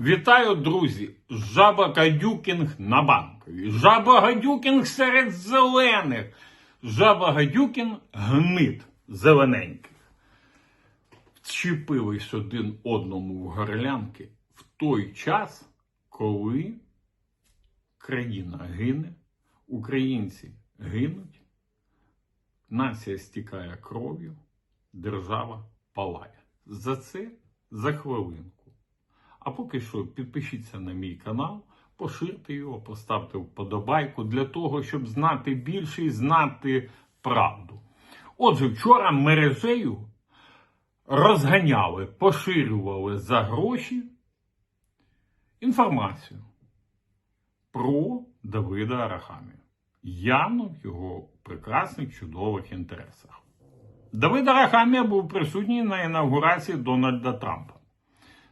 Вітаю, друзі! Жаба Гадюкінг на банковій. Жаба Гадюкінг серед зелених. Жаба Гадюкін гнит зелененьких. Вчепились один одному в горлянки в той час, коли країна гине, українці гинуть, нація стікає кров'ю, держава палає. За це за хвилинку. Поки що підпишіться на мій канал, поширте його, поставте вподобайку для того, щоб знати більше і знати правду. Отже, вчора мережею розганяли, поширювали за гроші інформацію про Давида Арахамія. Явно в його прекрасних чудових інтересах. Давид Арахамія був присутній на інаугурації Дональда Трампа.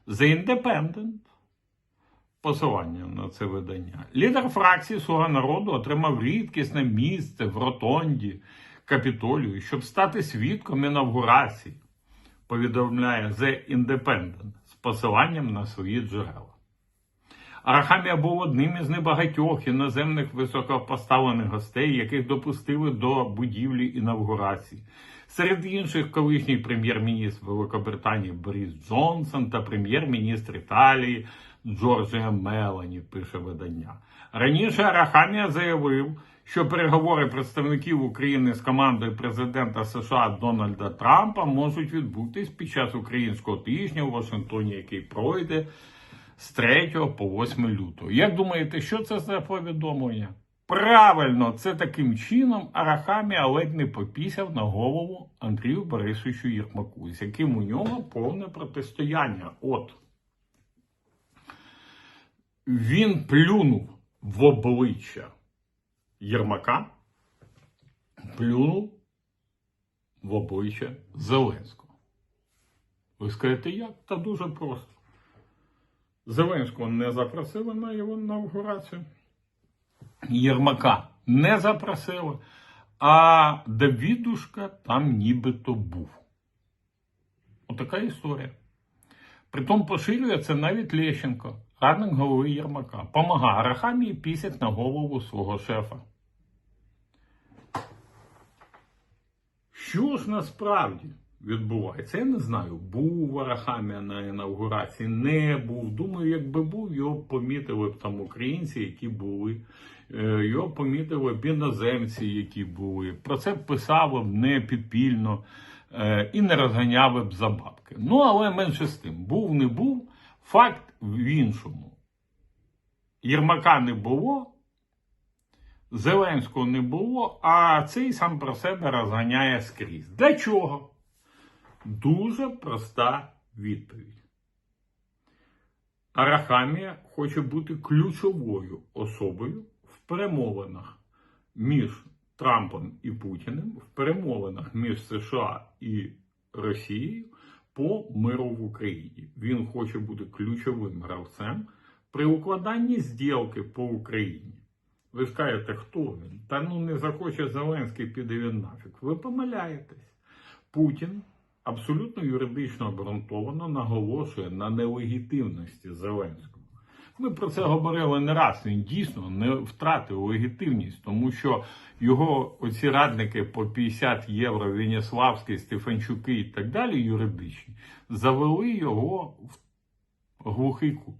The Independent, посилання на це видання. Лідер фракції Слуга народу отримав рідкісне місце в ротонді Капітолію, щоб стати свідком інавгурації, повідомляє The Independent з посиланням на свої джерела. Арахамія був одним із небагатьох іноземних високопоставлених гостей, яких допустили до будівлі інавгурації. Серед інших колишній прем'єр-міністр Великобританії Борис Джонсон та прем'єр-міністр Італії Джорджія Мелані, пише видання. Раніше Арахамія заявив, що переговори представників України з командою президента США Дональда Трампа можуть відбутись під час українського тижня у Вашингтоні, який пройде з 3 по 8 лютого. Як думаєте, що це за повідомлення? Правильно, це таким чином Арахамія ледь не попісяв на голову Андрію Борисовичу Єрмаку, з яким у нього повне протистояння. От він плюнув в обличчя Єрмака, плюнув в обличчя Зеленського. Ви скажете, як? Та дуже просто. Зеленського не запросили на його інавгурацію. Єрмака не запросили, а Давідушка там нібито був. Отака історія. Притом поширює це навіть Лещенко, радник голови Єрмака. Помагає Арахамії пісять на голову свого шефа. Що ж насправді відбувається? Я не знаю, був Арахамія на інаугурації, не був. Думаю, якби був, його помітили б там українці, які були. Е, Його помітили б іноземці, які були. Про це писали б не підпільно е, і не розганяли б за бабки. Ну, але менше з тим, був, не був. Факт в іншому. Єрмака не було, Зеленського не було, а цей сам про себе розганяє скрізь. Для чого? Дуже проста відповідь. Арахамія хоче бути ключовою особою в перемовинах між Трампом і Путіним, в перемовинах між США і Росією по миру в Україні. Він хоче бути ключовим гравцем при укладанні зділки по Україні. Ви скажете, хто він? Та ну не захоче Зеленський, піде він нафіг. Ви помиляєтесь. Путін абсолютно юридично обґрунтовано наголошує на нелегітимності Зеленського. Ми про це говорили не раз. Він дійсно не втратив легітимність, тому що його оці радники по 50 євро Веніславський, Стефанчуки і так далі, юридичні, завели його в глухий кут.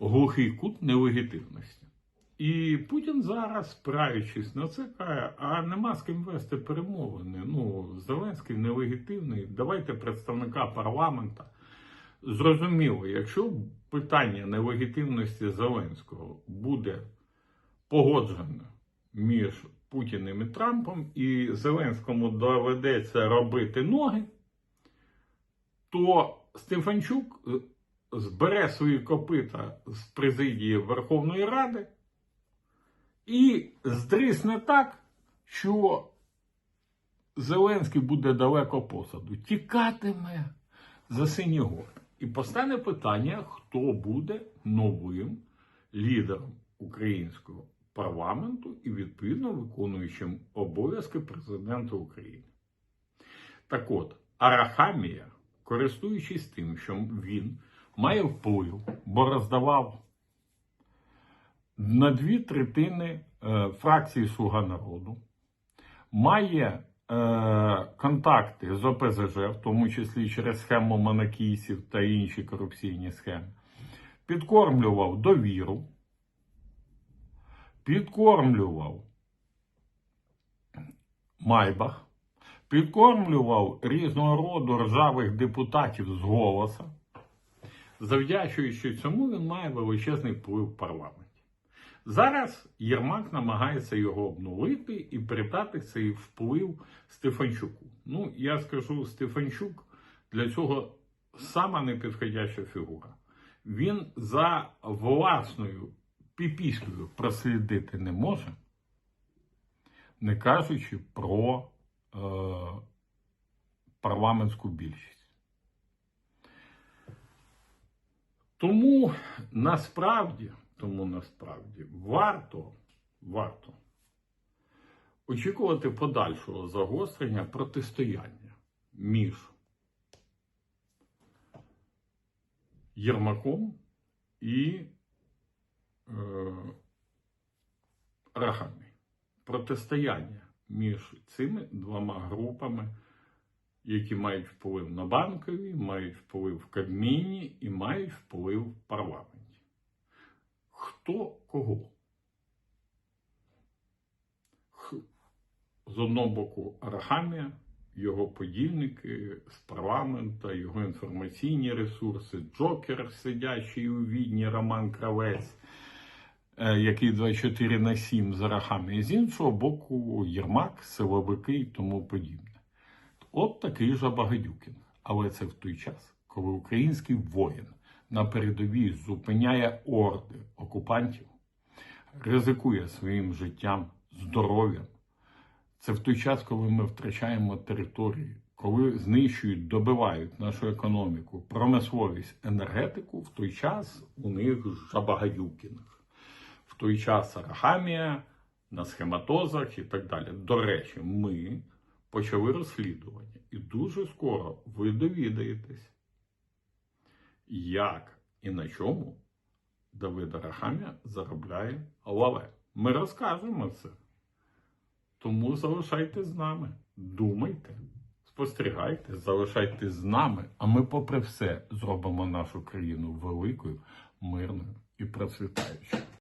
Глухий кут нелегітимності. І Путін зараз, спираючись на це, каже, а нема з ким вести перемовини. Ну, Зеленський нелегітимний. Давайте представника парламента. Зрозуміло, якщо питання нелегітимності Зеленського буде погоджено між Путіним і Трампом, і Зеленському доведеться робити ноги, то Стефанчук збере свої копита з президії Верховної Ради і здрисне так, що Зеленський буде далеко посаду. Тікатиме за сині. І постане питання, хто буде новим лідером українського парламенту і відповідно виконуючим обов'язки президента України. Так от, Арахамія, користуючись тим, що він має вплив, бо роздавав на дві третини е, фракції Слуга народу, має е, контакти з ОПЗЖ, в тому числі через схему монокійців та інші корупційні схеми, підкормлював довіру, підкормлював Майбах, підкормлював різного роду ржавих депутатів з голоса. Завдячуючи цьому, він має величезний вплив в парламенті. Зараз Єрмак намагається його обнулити і передати цей вплив Стефанчуку. Ну, я скажу, Стефанчук для цього сама непідходяща фігура. Він за власною піпіською прослідити не може, не кажучи про е, парламентську більшість. Тому насправді, тому насправді варто, варто очікувати подальшого загострення протистояння між Єрмаком і е, Рахамі. Протистояння між цими двома групами, які мають вплив на банкові, мають вплив в Кабміні і мають вплив в парламенті. Хто кого? З одного боку Арахамія, його подільники з парламента, його інформаційні ресурси, Джокер, сидячий у відні, Роман Кравець, е, який 24 на 7 з Арахамія, з іншого боку, Єрмак, силовики і тому подібне. От такий же Багадюкін. Але це в той час, коли український воїн на передовій зупиняє орди окупантів, ризикує своїм життям, здоров'ям. Це в той час, коли ми втрачаємо території, коли знищують, добивають нашу економіку, промисловість, енергетику, в той час у них Жабагадюкіних. В той час Арахамія на схематозах і так далі. До речі, ми почали розслідування, і дуже скоро ви довідаєтесь, як і на чому Давид Рахам'я заробляє лаве. Ми розкажемо це. Тому залишайтесь з нами, думайте, спостерігайте, залишайтесь з нами, а ми, попри все, зробимо нашу країну великою, мирною і процвітаючою.